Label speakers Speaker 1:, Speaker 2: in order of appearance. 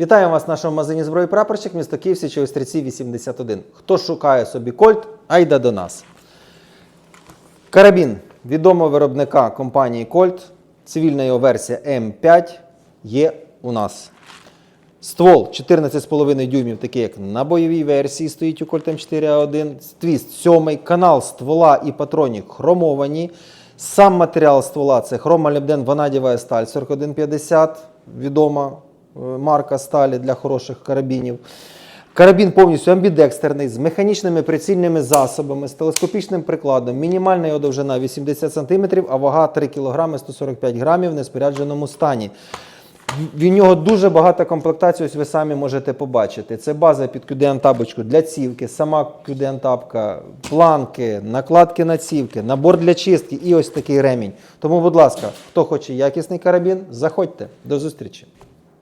Speaker 1: Вітаємо вас в нашому магазині зброї прапорщик, місто Київ, Січові Стрільці 81. Хто шукає собі кольт, айда до нас. Карабін відомого виробника компанії Colt. Цивільна його версія М5 є у нас. Ствол 14,5 дюймів, такий як на бойовій версії, стоїть у Colt M4A1. Твіст 7, канал ствола і патронік хромовані. Сам матеріал ствола це хромолібден ванадієва сталь 4150, відома марка сталі для хороших карабінів. Карабін повністю амбідекстерний, з механічними прицільними засобами, з телескопічним прикладом. Мінімальна його довжина 80 см, а вага 3 кг 145 грамів в неспорядженому стані. В нього дуже багата комплектація, ось ви самі можете побачити. Це база під QDN-табочку для цівки, сама QDN-табка, планки, накладки на цівки, набор для чистки і ось такий ремінь. Тому, будь ласка, хто хоче якісний карабін, заходьте. До зустрічі.